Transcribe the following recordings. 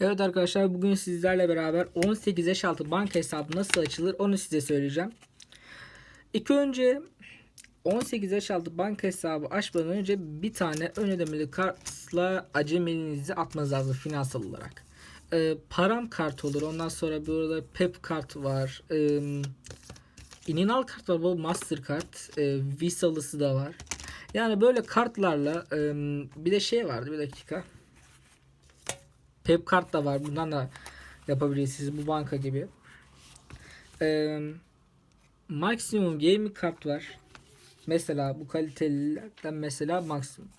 Evet arkadaşlar bugün sizlerle beraber 18 yaş altı banka hesabı nasıl açılır onu size söyleyeceğim. İlk önce 18 yaş altı banka hesabı açmadan önce bir tane ön ödemeli kartla acemiliğinizi atmanız lazım finansal olarak. Ee, param kart olur. Ondan sonra burada pep kart var. Ee, İninal kart var. Bu Mastercard. Ee, Visa'lısı da var. Yani böyle kartlarla bir de şey vardı bir dakika. Pep kart da var. Bundan da yapabilirsiniz bu banka gibi. Ee, Maximum Gaming kart var. Mesela bu kalitelilerden mesela Maximum.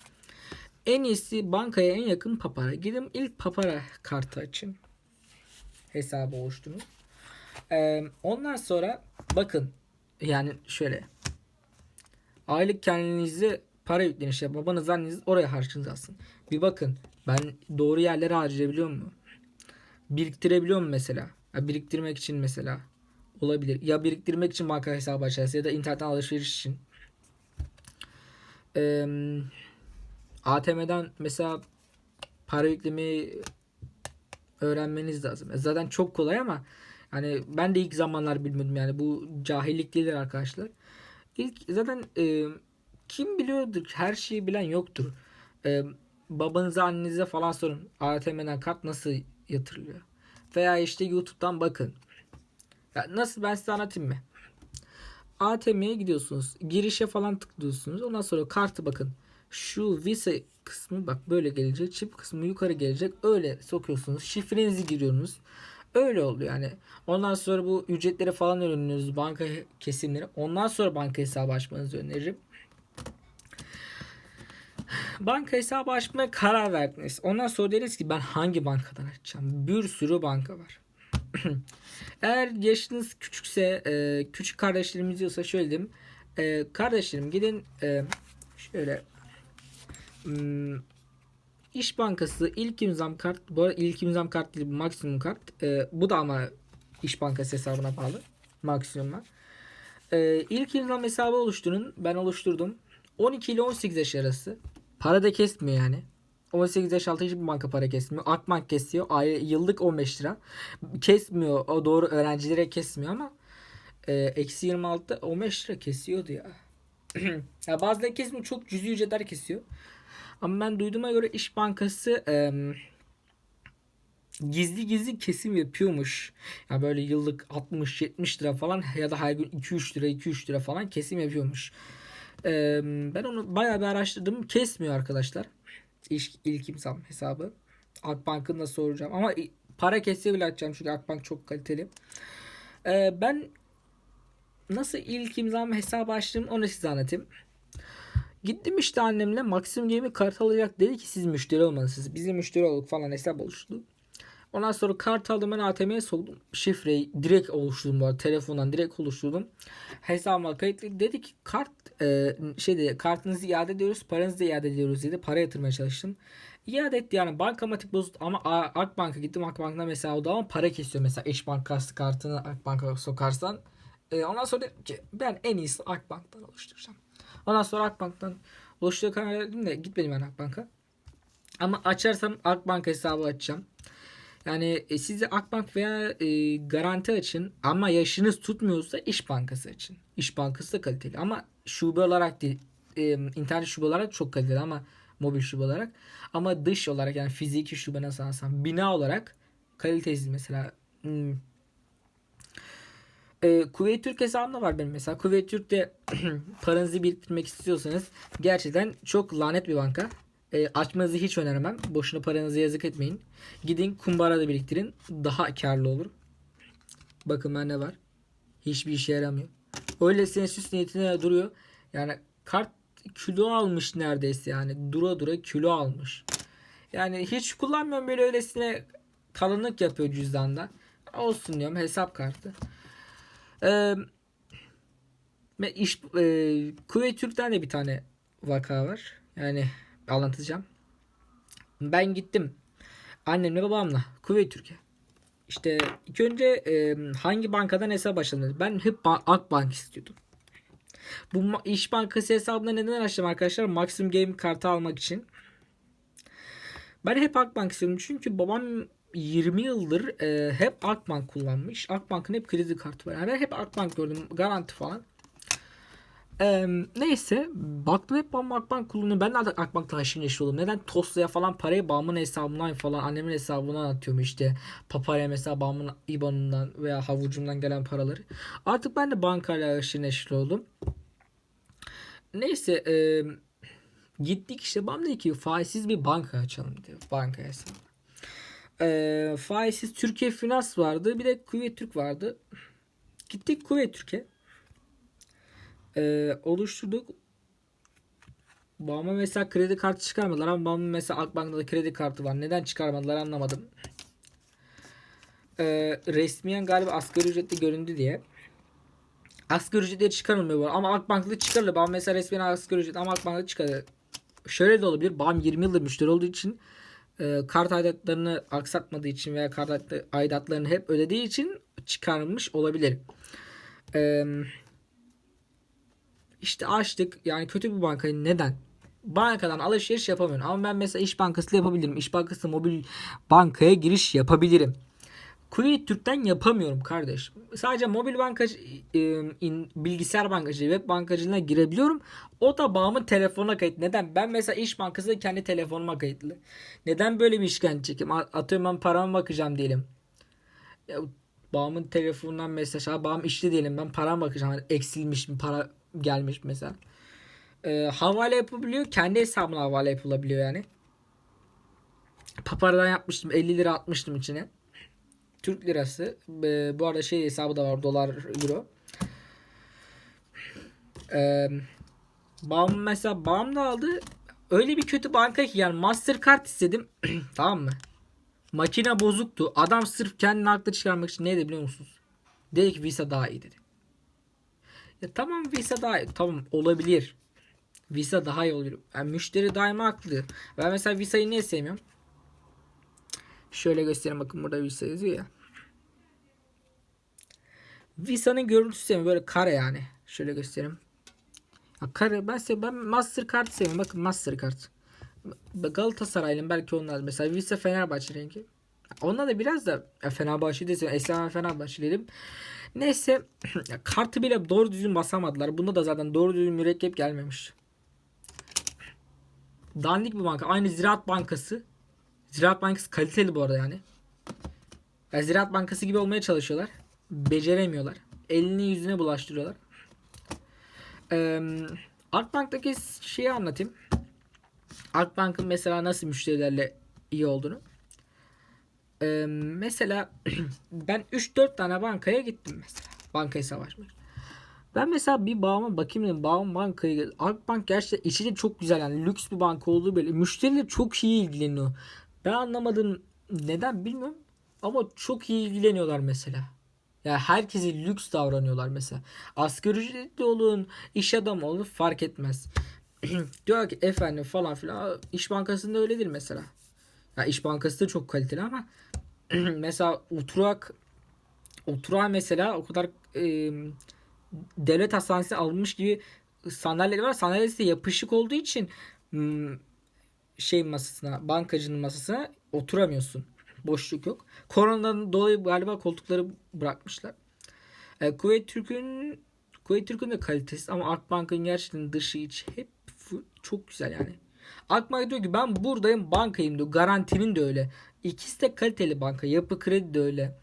En iyisi bankaya en yakın papara. Gidin ilk papara kartı açın. Hesabı oluşturun. Ee, ondan sonra bakın yani şöyle aylık kendinize para yüklenişi yap. Babanız anneniz oraya harcınız alsın. Bir bakın ben doğru yerlere harcayabiliyor muyum? Biriktirebiliyor muyum mesela? Ya biriktirmek için mesela olabilir. Ya biriktirmek için banka hesabı açarsın ya da internetten alışveriş için. Ee, ATM'den mesela para yüklemeyi öğrenmeniz lazım. Zaten çok kolay ama yani ben de ilk zamanlar bilmiyordum yani bu cahillik değildir arkadaşlar. İlk zaten e, kim biliyordur her şeyi bilen yoktur. E, babanıza annenize falan sorun. ATM'den kart nasıl yatırılıyor? Veya işte YouTube'dan bakın. Ya nasıl ben size anlatayım mı? ATM'ye gidiyorsunuz. Girişe falan tıklıyorsunuz. Ondan sonra kartı bakın. Şu Visa kısmı bak böyle gelecek. Çip kısmı yukarı gelecek. Öyle sokuyorsunuz. Şifrenizi giriyorsunuz. Öyle oluyor yani. Ondan sonra bu ücretleri falan öğreniyoruz. Banka kesimleri. Ondan sonra banka hesabı açmanızı öneririm. Banka hesabı açmaya karar verdiniz. Ondan sonra deriz ki ben hangi bankadan açacağım? Bir sürü banka var. Eğer yaşınız küçükse, e, küçük kardeşlerimiz yoksa şöyle diyeyim. E, kardeşlerim gidin e, şöyle hmm, İş Bankası ilk imzam kart. Bu arada ilk imzam kart değil maksimum kart. E, bu da ama İş Bankası hesabına bağlı. Maksimum var. E, ilk imzam hesabı oluşturun. Ben oluşturdum. 12 ile 18 yaş arası. Para da kesmiyor yani. 18 yaş altı hiçbir banka para kesmiyor. Akbank kesiyor. Ay, yıllık 15 lira. Kesmiyor. O doğru öğrencilere kesmiyor ama e, eksi 26 15 lira kesiyordu ya. ya bazıları kesmiyor. Çok cüzi ücretler kesiyor. Ama ben duyduğuma göre İş Bankası e, gizli gizli kesim yapıyormuş. Ya yani böyle yıllık 60-70 lira falan ya da her gün 2-3 lira 2-3 lira falan kesim yapıyormuş. E, ben onu bayağı bir araştırdım. Kesmiyor arkadaşlar. İlk, ilk imzam hesabı. Akbank'ın da soracağım. Ama para kesiyor bile açacağım çünkü Akbank çok kaliteli. E, ben nasıl ilk imzam hesabı açtım onu size anlatayım. Gittim işte annemle Maxim Game'i kart alacak dedi ki siz müşteri olmalısınız. Bizim müşteri olduk falan hesap oluştu. Ondan sonra kart aldım ben ATM'ye soktum. Şifreyi direkt oluşturdum bu arada. Telefondan direkt oluşturdum. Hesabıma kayıtlı. Dedi ki kart e, şey kartınızı iade ediyoruz paranızı da iade ediyoruz dedi. Para yatırmaya çalıştım. İade etti yani bankamatik bozut ama Akbank'a gittim Akbank'ta mesela o da ama para kesiyor mesela eş bankası kartını Akbank'a sokarsan. E, ondan sonra dedim ki ben en iyisi Akbank'tan oluşturacağım. Ondan sonra Akbank'tan oluşturuyor karar verdim de gitmedim ben Akbank'a. Ama açarsam Akbank hesabı açacağım. Yani e, size Akbank veya e, garanti açın ama yaşınız tutmuyorsa İş Bankası açın. İş Bankası da kaliteli ama şube olarak değil, e, internet şube olarak çok kaliteli ama mobil şube olarak ama dış olarak yani fiziki şube nasıl alsam bina olarak kalitesiz mesela hmm. e, Kuveyt Türk hesabımda var benim mesela. Kuveyt Türk'te paranızı biriktirmek istiyorsanız gerçekten çok lanet bir banka. E, açmanızı hiç önermem. Boşuna paranızı yazık etmeyin. Gidin kumbara da biriktirin. Daha karlı olur. Bakın ben ne var. Hiçbir işe yaramıyor. Öylesine süs niyetine duruyor. Yani kart kilo almış neredeyse yani. Dura dura kilo almış. Yani hiç kullanmıyorum böyle öylesine kalınlık yapıyor cüzdanda. Olsun diyorum hesap kartı. Ee, iş, e, Kuveyt Türk'ten de bir tane vaka var. Yani anlatacağım. Ben gittim annemle babamla Kuveyt Türkiye. İşte ilk önce e, hangi bankadan hesap açalım Ben hep Akbank istiyordum. Bu İş Bankası hesabına neden açtım arkadaşlar? Maximum Game kartı almak için. Ben hep Akbank istedim çünkü babam 20 yıldır e, hep Akbank kullanmış. Akbank'ın hep kredi kartı var. Yani ben hep Akbank gördüm. Garanti falan. E, neyse. Baktım hep babam Akbank kullanıyor. Ben de artık Akbank'la haşır neşir oldum. Neden? Tosla'ya falan parayı babamın hesabından falan annemin hesabına atıyorum işte. Papaya mesela babamın IBAN'ından veya havucumdan gelen paraları. Artık ben de bankayla haşır neşir oldum. Neyse. E, gittik işte babam dedi ki faizsiz bir banka açalım diyor. Banka hesabı. E, faizsiz Türkiye Finans vardı. Bir de Kuveyt Türk vardı. Gittik Kuveyt Türk'e. E, oluşturduk. Babama mesela kredi kartı çıkarmadılar ama babamın mesela Akbank'ta da kredi kartı var. Neden çıkarmadılar anlamadım. E, resmiyen galiba asgari ücretli göründü diye. Asgari ücretleri çıkarılmıyor bu ama Akbank'ta çıkarılıyor. Babam mesela resmiyen asgari ücret ama Akbank'ta çıkarılıyor. Şöyle de olabilir. Babam 20 yıldır müşteri olduğu için e, kart aidatlarını aksatmadığı için veya kart aidat- aidatlarını hep ödediği için çıkarılmış olabilir. E, işte açtık. Yani kötü bir bankayı neden? Bankadan alışveriş yapamıyorum. Ama ben mesela İş Bankası'yla yapabilirim. İş Bankası mobil bankaya giriş yapabilirim. Kuveyt Türk'ten yapamıyorum kardeş. Sadece mobil bankacı, e, bilgisayar bankacılığı, web bankacılığına girebiliyorum. O da bağımın telefonuna kayıtlı. Neden? Ben mesela İş Bankası'da kendi telefonuma kayıtlı. Neden böyle bir işkence çekeyim? Atıyorum ben parama bakacağım diyelim. Ya, bağımın telefonundan mesaj. Bağım işte diyelim ben parama bakacağım. Hani eksilmiş mi para gelmiş mesela. E, havale yapabiliyor. Kendi hesabına havale yapılabiliyor yani. Papara'dan yapmıştım. 50 lira atmıştım içine. Türk lirası. E, bu arada şey hesabı da var. Dolar, euro. E, babam mesela babam da aldı. Öyle bir kötü banka ki yani Mastercard istedim. tamam mı? Makine bozuktu. Adam sırf kendini haklı çıkarmak için ne dedi biliyor musunuz? Dedi ki Visa daha iyi dedi. Ya tamam Visa daha. Tamam olabilir. Visa daha iyi olur. Yani müşteri daima haklı. Ben mesela Visa'yı niye sevmiyorum? Şöyle göstereyim bakın burada Visa yazıyor ya. Visa'nın görüntüsü sevmiyorum. Böyle kare yani. Şöyle göstereyim. Ya kare ben sev ben Mastercard seviyorum. Bakın Mastercard. Galatasaray'ın belki onlar mesela Visa Fenerbahçe rengi. Onlar da biraz da ya Fenerbahçe desem Esen Fenerbahçeliydim. Neyse kartı bile doğru düzgün basamadılar. Bunda da zaten doğru düzgün mürekkep gelmemiş. Dandik bir banka. Aynı Ziraat Bankası. Ziraat Bankası kaliteli bu arada yani. Ya Ziraat Bankası gibi olmaya çalışıyorlar. Beceremiyorlar. Elini yüzüne bulaştırıyorlar. Ee, Akbank'taki şeyi anlatayım. Akbank'ın mesela nasıl müşterilerle iyi olduğunu. Ee, mesela ben 3-4 tane bankaya gittim mesela. Bankaya savaşmak. Ben mesela bir bağıma bakayım dedim. Bağım bankaya Akbank gerçekten içi de çok güzel yani lüks bir banka olduğu belli. Müşteriler çok iyi ilgileniyor. Ben anlamadım neden bilmiyorum. Ama çok iyi ilgileniyorlar mesela. Yani herkese lüks davranıyorlar mesela. Asgari ücretli olun, iş adamı olun fark etmez. Diyor ki efendim falan filan. İş Bankası'nda öyle değil mesela. Ya İş Bankası da çok kaliteli ama mesela oturak oturak mesela o kadar e, devlet hastanesi alınmış gibi sandalyeleri var. Sandalyesi de yapışık olduğu için hmm, şey masasına, bankacının masasına oturamıyorsun. Boşluk yok. Koronadan dolayı galiba koltukları bırakmışlar. E, Kuveyt Türk'ün Kuveyt Türk'ün de kalitesi ama Akbank'ın gerçekten dışı içi hep çok güzel yani. Akbank diyor ki ben buradayım bankayım diyor. Garantinin de öyle. İkisi de kaliteli banka. Yapı Kredi de öyle.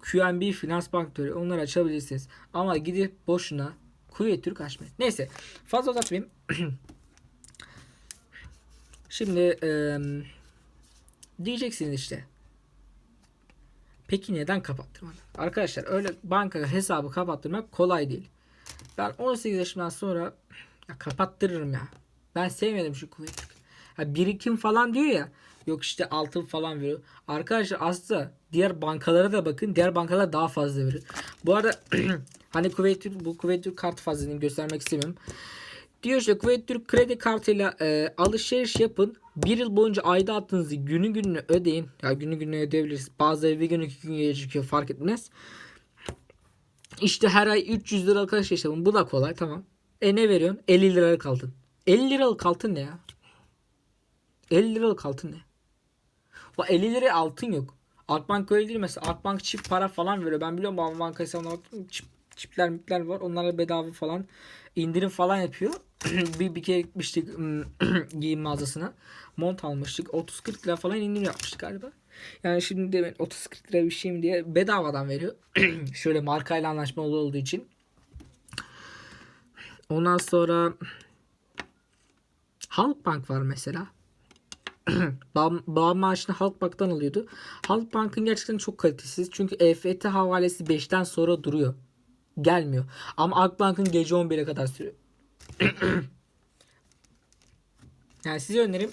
QNB Finans Bank da öyle. Onları açabilirsiniz. Ama gidip boşuna Kuveyt Türk açmayın. Neyse. Fazla uzatmayayım. Şimdi eee, diyeceksiniz işte. Peki neden kapattırmadın? Arkadaşlar öyle banka hesabı kapattırmak kolay değil. Ben 18 yaşımdan sonra ya kapattırırım ya. Ben sevmedim şu Türk. Ha, birikim falan diyor ya. Yok işte altın falan veriyor. Arkadaşlar aslında diğer bankalara da bakın. Diğer bankalar daha fazla veriyor. Bu arada hani Kuveyt Türk bu Kuveyt Türk kart fazlalığını göstermek istemiyorum. Diyor işte Kuveyt Türk kredi kartıyla e, alışveriş yapın. Bir yıl boyunca aidatınızı günü gününe ödeyin. Ya günü gününe ödeyebilirsiniz. Bazıları bir gün iki gün gecikiyor fark etmez. İşte her ay 300 liralık alışveriş yapın. Bu da kolay tamam. E ne veriyorsun? 50 liralık altın. 50 liralık altın ne ya? 50 liralık altın ne? O 50 liraya altın yok. Akbank öyle değil mesela. Akbank çift para falan veriyor. Ben biliyorum babam banka hesabına. Çip, çipler mipler var. Onlara bedava falan indirim falan yapıyor. bir, bir kere gitmiştik giyim mağazasına. Mont almıştık. 30-40 lira falan indirim yapmıştık galiba. Yani şimdi de ben 30-40 lira bir şey mi diye bedavadan veriyor. Şöyle markayla anlaşmalı olduğu için. Ondan sonra Halkbank var mesela. Bağ maaşını Halkbank'tan alıyordu. Halkbank'ın gerçekten çok kalitesiz. Çünkü EFT havalesi 5'ten sonra duruyor. Gelmiyor. Ama Akbank'ın gece 11'e kadar sürüyor. yani size önerim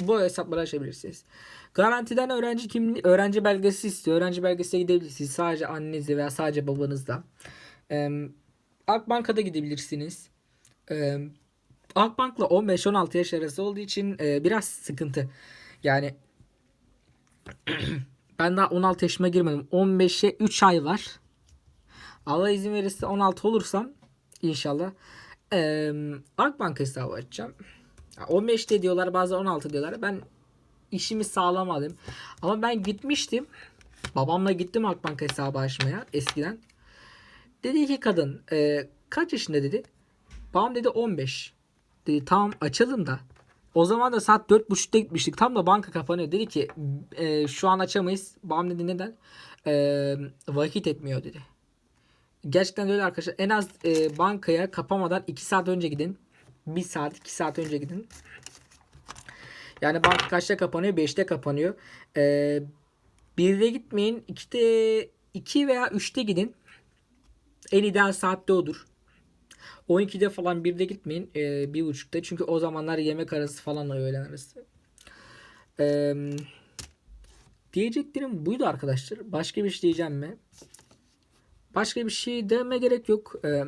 bu hesapları açabilirsiniz. Garantiden öğrenci kimliği, öğrenci belgesi istiyor. Öğrenci belgesine gidebilirsiniz. Sadece annenizle veya sadece babanızla. Ee, Akbank'a gidebilirsiniz. Ee, Akbank'la 15-16 yaş arası olduğu için e, biraz sıkıntı. Yani ben daha 16 yaşıma girmedim. 15'e 3 ay var. Allah izin verirse 16 olursam inşallah e, Akbank hesabı açacağım. 15 de diyorlar bazen 16 diyorlar. Ben işimi sağlamadım. Ama ben gitmiştim. Babamla gittim Akbank hesabı açmaya eskiden. Dedi ki kadın e, kaç yaşında dedi. Babam dedi 15. Dedi tamam açalım da. O zaman da saat 4.30'da gitmiştik. Tam da banka kapanıyor. Dedi ki e, şu an açamayız. Babam dedi neden? E, vakit etmiyor dedi. Gerçekten öyle arkadaşlar. En az e, bankaya kapamadan 2 saat önce gidin. 1 saat 2 saat önce gidin. Yani banka kaçta kapanıyor? 5'te kapanıyor. Ee, 1'de gitmeyin. 2'de 2 veya 3'te gidin. En ideal saatte odur. 12'de falan 1'de gitmeyin. Ee, 1.30'da. Çünkü o zamanlar yemek arası falan öğlen arası. Ee, diyeceklerim buydu arkadaşlar. Başka bir şey diyeceğim mi? Başka bir şey deme gerek yok. Ee,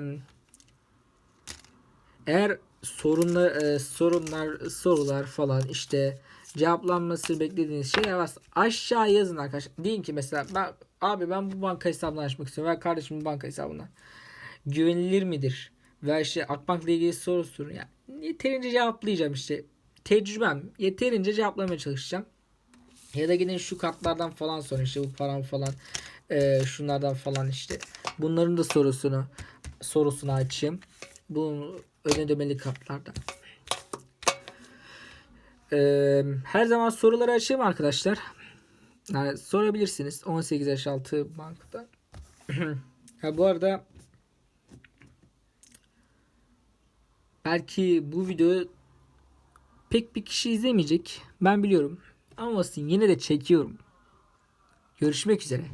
eğer sorunlar, e, sorunlar, sorular falan işte cevaplanması beklediğiniz şeyler varsa aşağı yazın arkadaşlar. Deyin ki mesela ben abi ben bu banka hesabını açmak istiyorum veya kardeşim bu banka hesabına güvenilir midir? Veya işte Akbank ile ilgili soru sorun. Yani yeterince cevaplayacağım işte. Tecrübem yeterince cevaplamaya çalışacağım. Ya da gidin şu kartlardan falan sorun işte bu param falan e, şunlardan falan işte. Bunların da sorusunu sorusunu açayım. Bu öne ödemeli kartlardan. Ee, her zaman soruları açayım arkadaşlar. Yani sorabilirsiniz. 18 yaş altı bankta. ha, bu arada belki bu videoyu pek bir kişi izlemeyecek. Ben biliyorum. Ama olsun yine de çekiyorum. Görüşmek üzere.